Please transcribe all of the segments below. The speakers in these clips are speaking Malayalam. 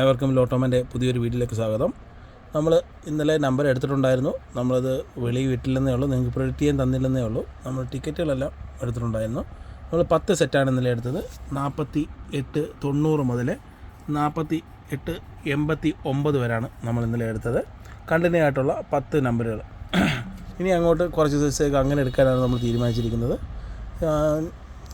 ഏവർക്കും ലോട്ടോമന്റെ പുതിയൊരു വീട്ടിലേക്ക് സ്വാഗതം. നമ്മൾ ഇന്നലെ നമ്പർ എടുത്തിട്ടുണ്ടായിരുന്നു. നമ്മളത് വെളി വിട്ടില്ലെന്നേ ഉള്ളൂ നിങ്ങൾക്ക് പ്രൊഡക്റ്റ് ചെയ്യാൻ തന്നില്ലെന്നേ ഉള്ളൂ. നമ്മൾ ടിക്കറ്റുകളെല്ലാം എടുത്തിട്ടുണ്ടായിരുന്നു. നമ്മൾ പത്ത് സെറ്റാണ് ഇന്നലെ എടുത്തത്. നാൽപ്പത്തി എട്ട് തൊണ്ണൂറ് മുതൽ നാൽപ്പത്തി എട്ട് എൺപത്തി ഒമ്പത് വരെയാണ് നമ്മൾ ഇന്നലെ എടുത്തത്. കണ്ടിന്യൂ ആയിട്ടുള്ള പത്ത് നമ്പറുകൾ. ഇനി അങ്ങോട്ട് കുറച്ച് ദിവസത്തേക്ക് അങ്ങനെ എടുക്കാനാണ് നമ്മൾ തീരുമാനിച്ചിരിക്കുന്നത്.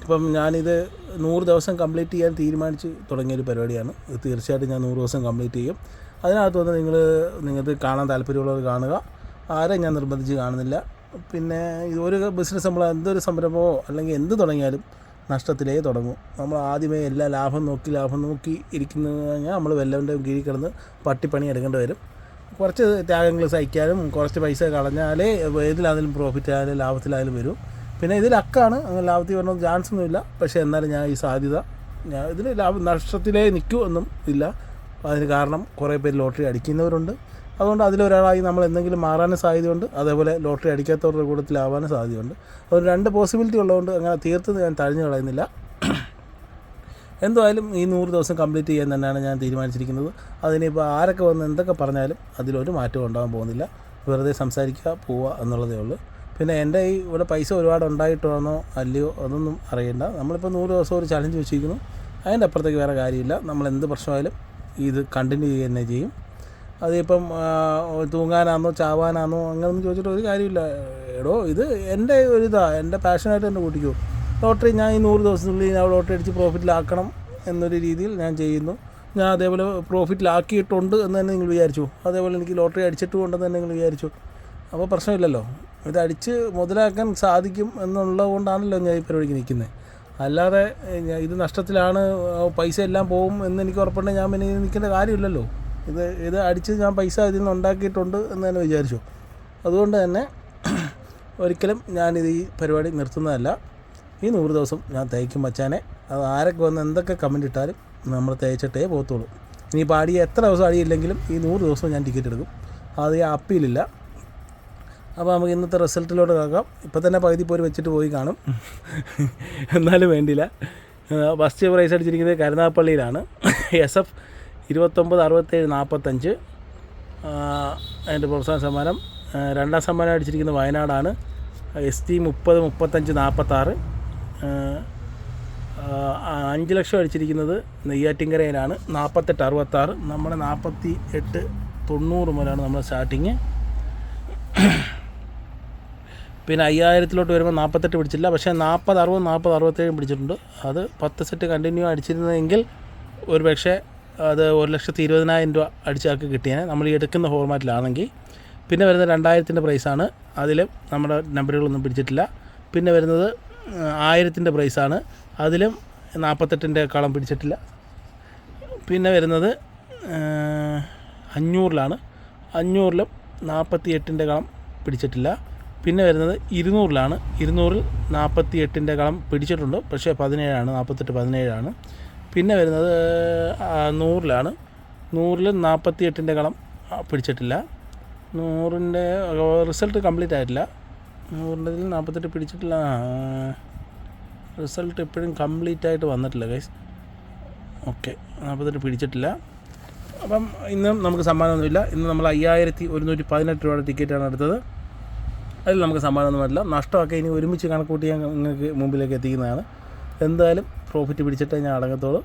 ആ, ഇപ്പം ഞാനിത് നൂറ് ദിവസം കംപ്ലീറ്റ് ചെയ്യാൻ തീരുമാനിച്ച് തുടങ്ങിയൊരു പരിപാടിയാണ്. ഇത് തീർച്ചയായിട്ടും ഞാൻ നൂറ് ദിവസം കംപ്ലീറ്റ് ചെയ്യും. അതിനകത്ത് വന്ന് നിങ്ങൾ നിങ്ങൾക്ക് കാണാൻ താല്പര്യമുള്ളവർ കാണുക. ആരെയും ഞാൻ നിർബന്ധിച്ച് കാണുന്നില്ല. പിന്നെ ഒരു ബിസിനസ് നമ്മൾ എന്തൊരു സംരംഭമോ അല്ലെങ്കിൽ എന്ത് തുടങ്ങിയാലും നഷ്ടത്തിലേ തുടങ്ങും. നമ്മൾ ആദ്യമേ എല്ലാ ലാഭം നോക്കി ലാഭം നോക്കി ഇരിക്കുന്ന കഴിഞ്ഞാൽ നമ്മൾ വല്ലവന്റെ കീഴിൽ കിടന്ന് പട്ടിപ്പണി എടുക്കേണ്ടി വരും. കുറച്ച് ത്യാഗങ്ങൾ സഹിക്കാനും കുറച്ച് പൈസ കളഞ്ഞാലേ ഏതിലാണെങ്കിലും പ്രോഫിറ്റ് ആയാലും ലാഭത്തിലായാലും വരും. പിന്നെ ഇതിൽ അക്കാണ്. ലാഭത്തിൽ വരണം ചാൻസ് ഒന്നുമില്ല പക്ഷേ എന്നാലും ഞാൻ ഈ സാധ്യത ഞാൻ ഇതിൽ ലാഭം നഷ്ടത്തിലേ നിൽക്കൂ എന്നും ഇല്ല. അതിന് കാരണം കുറേ പേര് ലോട്ടറി അടിക്കുന്നവരുണ്ട്. അതുകൊണ്ട് അതിലൊരാളായി നമ്മൾ എന്തെങ്കിലും മാറാനും സാധ്യതയുണ്ട്. അതേപോലെ ലോട്ടറി അടിക്കാത്തവരുടെ കൂട്ടത്തിലാവാനും സാധ്യതയുണ്ട്. അതുകൊണ്ട് രണ്ട് പോസിബിലിറ്റി ഉള്ളതുകൊണ്ട് അങ്ങനെ തീർത്ത് ഞാൻ തഴഞ്ഞു കളയുന്നില്ല. എന്തായാലും ഈ നൂറ് ദിവസം കംപ്ലീറ്റ് ചെയ്യാൻ തന്നെയാണ് ഞാൻ തീരുമാനിച്ചിരിക്കുന്നത്. അതിനിപ്പോൾ ആരൊക്കെ വന്ന് എന്തൊക്കെ പറഞ്ഞാലും അതിലൊരു മാറ്റം ഉണ്ടാകാൻ പോകുന്നില്ല. വെറുതെ സംസാരിക്കുക പോവുക എന്നുള്ളതേ ഉള്ളൂ. പിന്നെ എന്റെ ഈ ഇവിടെ പൈസ ഒരുപാട് ഉണ്ടായിട്ടാണോ അല്ലയോ അതൊന്നും അറിയണ്ട. നമ്മളിപ്പോൾ നൂറ് ദിവസം ഒരു ചലഞ്ച് വെച്ചിരിക്കുന്നു. അതിന്റെ അപ്പുറത്തേക്ക് വേറെ കാര്യമില്ല. നമ്മൾ എന്ത് പ്രശ്നമായാലും ഇത് കണ്ടിന്യൂ ചെയ്യുക തന്നെ ചെയ്യും. അതിപ്പം തൂങ്ങാനാന്നോ ചാവാനാന്നോ അങ്ങനൊന്നും ചോദിച്ചിട്ട് ഒരു കാര്യമില്ല. എടോ ഇത് എന്റെ ഒരു ഇതാ എന്റെ പാഷനായിട്ട് തന്നെ കൂട്ടിക്കോ. ലോട്ടറി ഞാൻ ഈ നൂറ് ദിവസത്തിനുള്ളിൽ ഞാൻ ലോട്ടറി അടിച്ച് പ്രോഫിറ്റിലാക്കണം എന്നൊരു രീതിയിൽ ഞാൻ ചെയ്യുന്നു. ഞാൻ അതേപോലെ പ്രോഫിറ്റിലാക്കിയിട്ടുണ്ട് എന്ന് തന്നെ നിങ്ങൾ വിചാരിച്ചു. അതേപോലെ എനിക്ക് ലോട്ടറി അടിച്ചിട്ടുമുണ്ടെന്ന് തന്നെ നിങ്ങൾ വിചാരിച്ചു. അപ്പോൾ പ്രശ്നമില്ലല്ലോ. ഇത് അടിച്ച് മുതലാക്കാൻ സാധിക്കും എന്നുള്ളത് കൊണ്ടാണല്ലോ ഞാൻ ഈ പരിപാടിക്ക് നിൽക്കുന്നത്. അല്ലാതെ ഇത് നഷ്ടത്തിലാണ് പൈസ എല്ലാം പോകും എന്ന് എനിക്ക് ഉറപ്പുണ്ടെങ്കിൽ ഞാൻ പിന്നെ നിൽക്കേണ്ട കാര്യമില്ലല്ലോ. ഇത് ഇത് അടിച്ച് ഞാൻ പൈസ ഇതിൽ നിന്ന് ഉണ്ടാക്കിയിട്ടുണ്ട് എന്ന് തന്നെ വിചാരിച്ചു. അതുകൊണ്ട് തന്നെ ഒരിക്കലും ഞാനിത് ഈ പരിപാടി നിർത്തുന്നതല്ല. ഈ നൂറ് ദിവസം ഞാൻ തയ്ക്കും വച്ചാനെ അത് ആരൊക്കെ വന്ന് എന്തൊക്കെ കമന്റ് ഇട്ടാലും നമ്മൾ തയ്ച്ചിട്ടേ പോകത്തുള്ളൂ. ഇനിയിപ്പോൾ പാടി എത്ര ദിവസം അടിയില്ലെങ്കിലും ഈ നൂറ് ദിവസം ഞാൻ ടിക്കറ്റ് എടുക്കും. അത് ഈ അപ്പീലില്ല. അപ്പോൾ നമുക്ക് ഇന്നത്തെ റിസൾട്ടിലോട്ട് നോക്കാം ഇപ്പം തന്നെ പകുതി പോര് വെച്ചിട്ട് പോയി കാണും. എന്നാലും വേണ്ടില്ല ഫസ്റ്റ് പ്രൈസ് അടിച്ചിരിക്കുന്നത് കരുനാഗപ്പള്ളിയിലാണ്. എസ് എഫ് ഇരുപത്തൊമ്പത് അറുപത്തേഴ് നാൽപ്പത്തഞ്ച്. അതിന്റെ പ്രോത്സാഹന സമ്മാനം. രണ്ടാം സമ്മാനം അടിച്ചിരിക്കുന്നത് വയനാടാണ്. എസ് ടി മുപ്പത് മുപ്പത്തഞ്ച് നാൽപ്പത്താറ്. അഞ്ച് ലക്ഷം അടിച്ചിരിക്കുന്നത് നെയ്യാറ്റിങ്കരയിലാണ് നാൽപ്പത്തെട്ട് അറുപത്താറ്. നമ്മുടെ നാൽപ്പത്തി എട്ട് തൊണ്ണൂറ് മുതലാണ് നമ്മൾ സ്റ്റാർട്ടിങ്. പിന്നെ അയ്യായിരത്തിലോട്ട് വരുമ്പോൾ നാൽപ്പത്തെട്ട് പിടിച്ചില്ല. പക്ഷേ നാൽപ്പത് അറുപത് നാൽപ്പത് അറുപത്തേഴും പിടിച്ചിട്ടുണ്ട്. അത് പത്ത് സെറ്റ് കണ്ടിന്യൂ അടിച്ചിരുന്നതെങ്കിൽ ഒരു പക്ഷേ അത് ഒരു ലക്ഷത്തി ഇരുപതിനായിരം രൂപ അടിച്ചാൽക്ക് കിട്ടിയേനെ. നമ്മൾ എടുക്കുന്ന ഫോർമാറ്റിലാണെങ്കിൽ പിന്നെ വരുന്നത് രണ്ടായിരത്തിന്റെ പ്രൈസാണ് അതിലും നമ്മുടെ നമ്പറുകളൊന്നും പിടിച്ചിട്ടില്ല. പിന്നെ വരുന്നത് ആയിരത്തിന്റെ പ്രൈസാണ് അതിലും നാൽപ്പത്തെട്ടിന്റെ കളം പിടിച്ചിട്ടില്ല. പിന്നെ വരുന്നത് അഞ്ഞൂറിലാണ്. അഞ്ഞൂറിലും നാൽപ്പത്തി എട്ടിന്റെ കളം പിടിച്ചിട്ടില്ല. പിന്നെ വരുന്നത് ഇരുന്നൂറിലാണ്. ഇരുന്നൂറിൽ നാൽപ്പത്തി എട്ടിന്റെ കളം പിടിച്ചിട്ടുണ്ട്. പക്ഷേ പതിനേഴാണ് നാൽപ്പത്തെട്ട് പതിനേഴാണ്. പിന്നെ വരുന്നത് നൂറിലാണ്. നൂറിൽ നാൽപ്പത്തി എട്ടിന്റെ കളം പിടിച്ചിട്ടില്ല. നൂറിന്റെ റിസൾട്ട് കംപ്ലീറ്റ് ആയിട്ടില്ല. നൂറിന്റെ നാൽപ്പത്തെട്ട് പിടിച്ചിട്ടില്ല. റിസൾട്ട് ഇപ്പോഴും കംപ്ലീറ്റ് ആയിട്ട് വന്നിട്ടില്ല ഗൈസ് ഓക്കെ നാൽപ്പത്തെട്ട് പിടിച്ചിട്ടില്ല. അപ്പം ഇന്നും നമുക്ക് സമ്മാനമൊന്നുമില്ല. ഇന്ന് നമ്മൾ അയ്യായിരത്തി ഒരുന്നൂറ്റി പതിനെട്ട് രൂപയുടെ ടിക്കറ്റാണ് എടുത്തത്. അതിൽ നമുക്ക് സമ്മാനമൊന്നും വരില്ല. നഷ്ടമൊക്കെ ഇനി ഒരുമിച്ച് കണക്കൂട്ടി ഞാൻ നിങ്ങൾക്ക് മുമ്പിലേക്ക് എത്തിക്കുന്നതാണ്. എന്തായാലും പ്രോഫിറ്റ് പിടിച്ചിട്ടേ ഞാൻ അടങ്ങത്തുള്ളൂ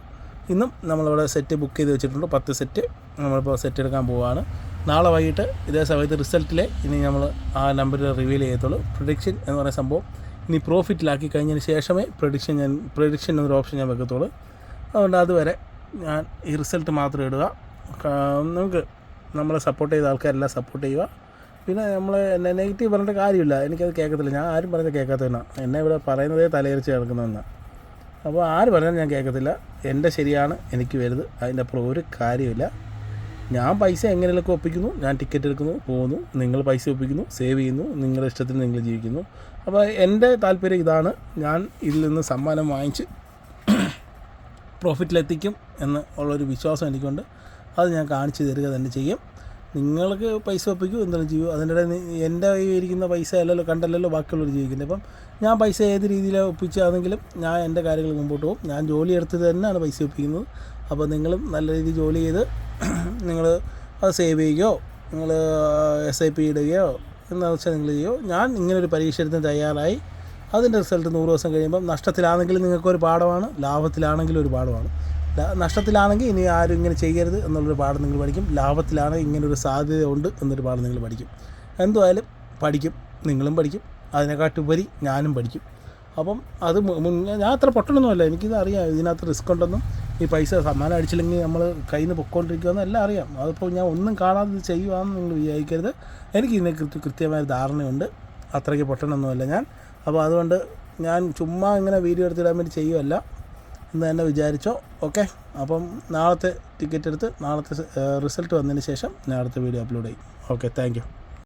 ഇന്നും നമ്മളിവിടെ സെറ്റ് ബുക്ക് ചെയ്ത് വെച്ചിട്ടുണ്ട്. പത്ത് സെറ്റ് നമ്മളിപ്പോൾ സെറ്റ് എടുക്കാൻ പോവുകയാണ് നാളെ വൈകിട്ട് ഇതേ സമയത്ത് റിസൾട്ടിലെ ഇനി നമ്മൾ ആ നമ്പർ റിവീൽ ചെയ്യത്തുള്ളൂ. പ്രൊഡിക്ഷൻ എന്ന് പറയുന്ന സംഭവം ഇനി പ്രോഫിറ്റിലാക്കി കഴിഞ്ഞതിന് ശേഷമേ പ്രൊഡിക്ഷൻ ഞാൻ പ്രൊഡിക്ഷൻ എന്നൊരു ഓപ്ഷൻ ഞാൻ വെക്കത്തുള്ളൂ. അതുകൊണ്ട് അതുവരെ ഞാൻ ഈ റിസൾട്ട് മാത്രം ഇടുക. നമുക്ക് നമ്മളെ സപ്പോർട്ട് ചെയ്ത ആൾക്കാരെല്ലാം സപ്പോർട്ട് ചെയ്യുക. പിന്നെ നമ്മൾ നെഗറ്റീവ് പറഞ്ഞിട്ട് കാര്യമില്ല. എനിക്കത് കേൾക്കത്തില്ല. ഞാൻ ആരും പറഞ്ഞത് കേൾക്കാത്തവനാണ് എന്നെ ഇവിടെ പറയുന്നതേ തലയിറച്ച് കിടക്കുന്നതെന്നാണ് അപ്പോൾ ആര് പറഞ്ഞാലും ഞാൻ കേൾക്കത്തില്ല. എന്റെ ശരിയാണ് എനിക്ക് വരുത് അതിന്റെ അപ്പുറം ഒരു കാര്യമില്ല. ഞാൻ പൈസ എങ്ങനെയൊക്കെ ഒപ്പിക്കുന്നു ഞാൻ ടിക്കറ്റ് എടുക്കുന്നു പോകുന്നു നിങ്ങൾ പൈസ ഒപ്പിക്കുന്നു സേവ് ചെയ്യുന്നു നിങ്ങളുടെ ഇഷ്ടത്തിന് നിങ്ങൾ ജീവിക്കുന്നു. അപ്പോൾ എന്റെ താല്പര്യം ഇതാണ്. ഞാൻ ഇതിൽ നിന്ന് സമ്മാനം വാങ്ങിച്ച് പ്രോഫിറ്റിലെത്തിക്കും എന്ന് ഉള്ളൊരു വിശ്വാസം എനിക്കുണ്ട്. അത് ഞാൻ കാണിച്ചു തരിക തന്നെ ചെയ്യും. നിങ്ങൾക്ക് പൈസ ഒപ്പിക്കും എന്തെങ്കിലും ചെയ്യൂ. ഇടയിൽ എന്റെ കയ്യിൽ ഇരിക്കുന്ന പൈസ അല്ലല്ലോ കണ്ടല്ലല്ലോ ബാക്കിയുള്ളവർ ജീവിക്കുന്നത്. അപ്പം ഞാൻ പൈസ ഏത് രീതിയിലാണ് ഒപ്പിച്ചാണെങ്കിലും ഞാൻ എന്റെ കാര്യങ്ങൾ മുമ്പോട്ട് പോകും. ഞാൻ ജോലി എടുത്തത് തന്നെയാണ് പൈസ ഒപ്പിക്കുന്നത്. അപ്പോൾ നിങ്ങളും നല്ല രീതിയിൽ ജോലി ചെയ്ത് നിങ്ങൾ അത് സേവ് ചെയ്യുകയോ നിങ്ങൾ എസ് ഐ പി ഇടുകയോ എന്താണെന്ന് വെച്ചാൽ നിങ്ങൾ ചെയ്യുമോ ഞാൻ ഇങ്ങനൊരു പരീക്ഷ എടുത്ത് തയ്യാറായി. അതിന്റെ റിസൾട്ട് നൂറ് ദിവസം കഴിയുമ്പം നഷ്ടത്തിലാണെങ്കിലും നിങ്ങൾക്കൊരു പാഠമാണ് ലാഭത്തിലാണെങ്കിലും ഒരു പാഠമാണ്. നഷ്ടത്തിലാണെങ്കിൽ ഇനി ആരും ഇങ്ങനെ ചെയ്യരുത് എന്നുള്ളൊരു പാഠം നിങ്ങൾ പഠിക്കും. ലാഭത്തിലാണ് ഇങ്ങനൊരു സാധ്യത ഉണ്ട് എന്നൊരു പാഠം നിങ്ങൾ പഠിക്കും. എന്തായാലും പഠിക്കും. നിങ്ങളും പഠിക്കും. അതിനെക്കാട്ടുപരി ഞാനും പഠിക്കും. അപ്പം അത് ഞാൻ അത്ര പൊട്ടണമൊന്നുമല്ല എനിക്കിത് അറിയാം. ഇതിനകത്ത് റിസ്ക് ഉണ്ടെന്നും ഈ പൈസ സമ്മാനം അടിച്ചില്ലെങ്കിൽ നമ്മൾ കയ്യിൽ നിന്ന് പൊക്കോണ്ടിരിക്കുമെന്ന് എല്ലാം അറിയാം. അതിപ്പോൾ ഞാൻ ഒന്നും കാണാതെ ഇത് ചെയ്യുവാന്ന് നിങ്ങൾ വിചാരിക്കരുത്. എനിക്ക് ഇതിനെ കൃത്യ കൃത്യമായ ധാരണയുണ്ട്. അത്രയ്ക്ക് പൊട്ടണമൊന്നുമല്ല ഞാൻ. അപ്പോൾ അതുകൊണ്ട് ഞാൻ ചുമ്മാ ഇങ്ങനെ വീഡിയോ എടുത്തിടാൻ വേണ്ടി ചെയ്യുമല്ല എന്ന് തന്നെ വിചാരിച്ചോ. ഓക്കെ അപ്പം നാളത്തെ ടിക്കറ്റ് എടുത്ത് നാളത്തെ റിസൾട്ട് വന്നതിന് ശേഷം ഞാൻ അടുത്ത വീഡിയോ അപ്ലോഡ് ചെയ്യും. Okay thank